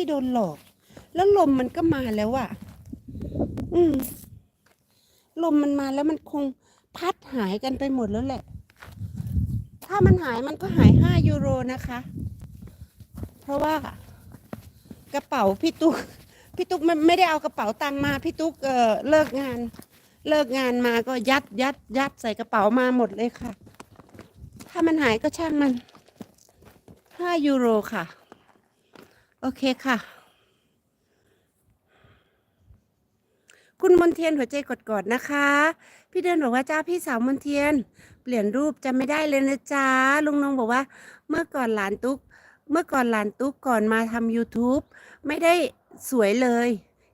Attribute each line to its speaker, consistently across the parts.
Speaker 1: พี่โดนหลอก แล้วลมมันก็มาแล้วอะอืม ลมมันมาแล้วมันคงพัดหายกันไปหมดแล้วแหละ ถ้ามันหายมันก็หายห้ายูโรนะคะ เพราะว่ากระเป๋าพี่ตุ๊กพี่ตุ๊กไม่ไม่ได้เอากระเป๋าตังมา พี่ตุ๊กเออเลิกงาน เลิกงานมาก็ยัดยัดยัดใส่กระเป๋ามาหมดเลยค่ะ ถ้ามันหายก็ช่างมันห้ายูโรค่ะ โอเคค่ะ คุณมนเทียนหัวใจกดๆนะคะ พี่เดินบอกว่าจ้าพี่สาวมนเทียน เปลี่ยนรูปจำไม่ได้เลยนะจ๊ะลุงนงบอกว่า เมื่อก่อนหลานตุ๊ก เมื่อก่อนหลานตุ๊กก่อนมาทำ YouTube ไม่ได้สวยเลย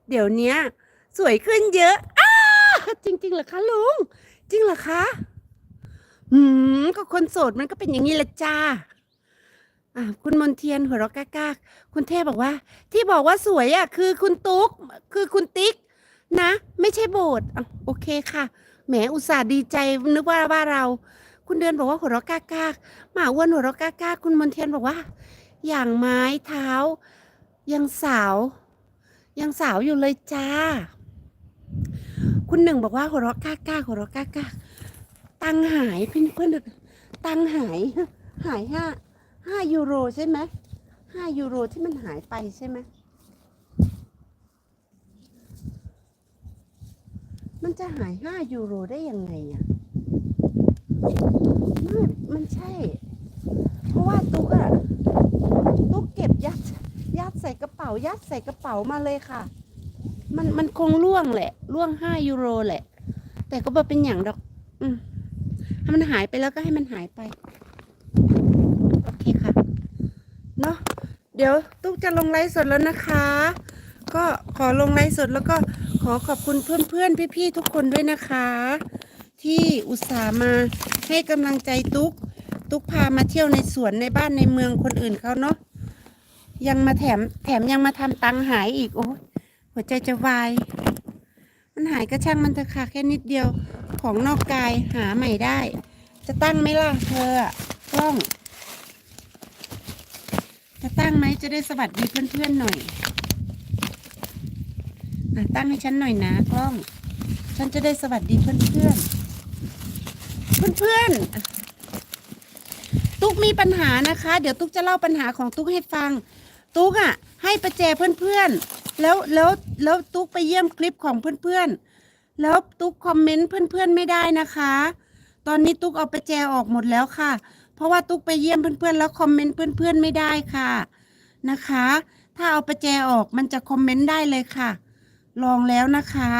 Speaker 1: เดี๋ยวเนี้ยสวยขึ้นเยอะอ้าจริงๆเหรอคะลุง จริงเหรอคะ อืมก็คนโสดมันก็เป็นอย่างนี้แหละจ้า อ่าคุณมนเทียนหัวเราะกล้าๆคุณเทพบอกว่า ที่บอกว่าสวยอะ คือคุณตุ๊ก คือคุณติ๊ก นะ ไม่ใช่โบสถ์อะโอเคค่ะ แหมอุตส่าห์ดีใจนึกว่าว่าเรา คุณเดือนบอกว่าหัวเราะกล้าๆหมาอ้วนหัวเราะกล้าๆคุณมนเทียนบอกว่า อย่างไม้เท้า ยังสาว ยังสาวอยู่เลยจ้า คุณหนึ่งบอกว่าหัวเราะกล้าๆหัวเราะกล้าๆตังหายเพื่อนเพื่อนตังหายหายห้า ห้ายูโรใช่ไหมห้ายูโรที่มันหายไปใช่ไหมมันจะหายห้ายูโรได้ยังไงอะไม่มันใช่ เพราะว่าตุ๊กอะตุ๊กเก็บยัดยัดใส่กระเป๋ายัดใส่กระเป๋ามาเลยค่ะ มันมันคงล่วงแหละล่วงห้ายูโรแหละ แต่ก็บ่เป็นอย่างดอก อืมถ้ามันหายไปแล้วก็ให้มันหายไป โอเคค่ะ เนาะเดี๋ยวตุ๊กจะลงไลฟ์สดแล้วนะคะ ก็ขอลงไลฟ์สดแล้วก็ขอขอบคุณเพื่อนๆ พี่ๆ ทุกคนด้วยนะคะ ที่อุตส่าห์มาให้กำลังใจตุ๊ก ตุ๊กพามาเที่ยวในสวนในบ้านในเมืองคนอื่นเขาเนาะยังมาแถมแถมยังมาทำตังค์หายอีกโอ้หัวใจจะวาย มันหายก็ช่างมันเถอะค่ะแค่นิดเดียวของนอกกายหาใหม่ได้ จะตั้งไหมล่ะเธอกล้อง ตั้งไหมจะได้สวัสดีเพื่อนๆหน่อยอตั้งให้ฉันหน่อยนะกล้อง ฉันจะได้สวัสดีเพื่อนๆเพื่อนๆตุ๊กมีปัญหานะคะ เดี๋ยวตุ๊กจะเล่าปัญหาของตุ๊กให้ฟัง ตุ๊กอะ ให้ประแจเพื่อนๆแล้วแล้วแล้วตุ๊กไปเยี่ยมคลิปของเพื่อนๆแล้วตุ๊กคอมเมนต์เพื่อนๆไม่ได้นะคะ ตอนนี้ตุ๊กเอาประแจออกหมดแล้วค่ะ เพราะว่าตุ๊กไปเยี่ยมเพื่อนๆ แล้วคอมเมนต์เพื่อนๆ ไม่ได้ค่ะนะคะ ถ้าเอาประแจออกมันจะคอมเมนต์ได้เลยค่ะ ลองแล้วนะคะ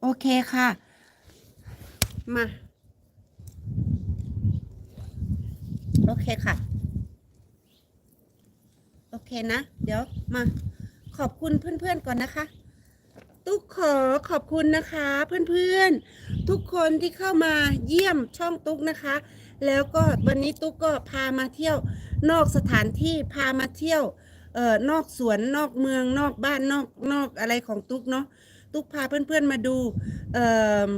Speaker 1: โอเคค่ะ มา โอเคค่ะ โอเคนะ เดี๋ยวมาขอบคุณเพื่อนๆ ก่อนนะคะ ตุ๊กขอขอบคุณนะคะ เพื่อนๆ ทุกคนที่เข้ามาเยี่ยมช่องตุ๊กนะคะ แล้วก็วันนี้ตุ๊กก็พามาเที่ยว นอกสถานที่พามาเที่ยวเอ่อนอกสวนนอกเมืองนอกบ้านนอกนอกอะไรของตุ๊กเนาะตุ๊กพาเพื่อนๆมาดูเอ่อ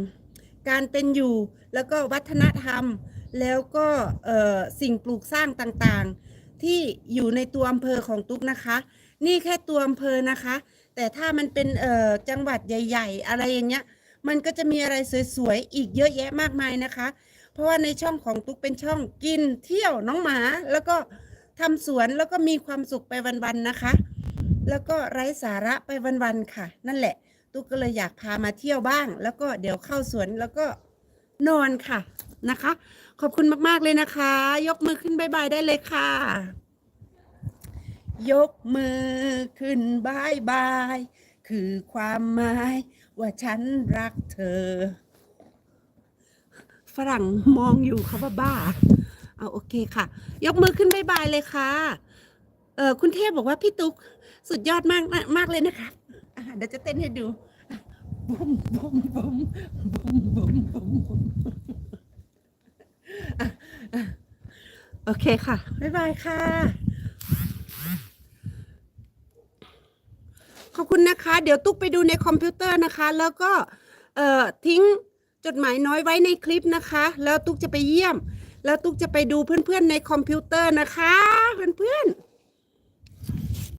Speaker 1: การเป็นอยู่แล้วก็วัฒนธรรม แล้วก็เอ่อสิ่งปลูกสร้างต่างๆ ที่อยู่ในตัวอำเภอของตุ๊กนะคะ นี่แค่ตัวอำเภอนะคะ แต่ถ้ามันเป็นเอ่อจังหวัดใหญ่ ๆ อะไรอย่างเงี้ยมันก็จะมีอะไรสวยๆอีกเยอะแยะมากมายนะคะ ราะว่าในช่องของตุ๊กเป็นช่องกินเที่ยวน้องหมา แล้วก็ทำสวนแล้วก็มีความสุขไปวันๆนะคะ แล้วก็ไร้สาระไปวันๆค่ะ นั่นแหละ ตุ๊กก็เลยอยากพามาเที่ยวบ้าง แล้วก็เดี๋ยวเข้าสวนแล้วก็นอนค่ะนะคะ ขอบคุณมากๆเลยนะคะ ยกมือขึ้นบายบายได้เลยค่ะ ยกมือขึ้นบายบายคือความหมายว่าฉันรักเธอ ฝรั่งมองอยู่เขาบ้าบ้า เอาโอเคค่ะ ยกมือขึ้นบายบายเลยค่ะเออคุณเทพบอกว่าพี่ตุ๊กสุดยอดมากมากเลยนะคะอะเดี๋ยวจะเต้นให้ดูอะบุ้มบุ้มบุ้มบุ้มบุ้มบุ้มบุ้มอะอะโอเคค่ะบายบายค่ะ ขอบคุณนะคะ เดี๋ยวตุ๊กไปดูในคอมพิวเตอร์นะคะ แล้วก็เอ่อทิ้ง จดหมายน้อยไว้ในคลิปนะคะ แล้วตุ๊กจะไปเยี่ยม แล้วตุ๊กจะไปดูเพื่อนๆในคอมพิวเตอร์นะคะ เพื่อนๆ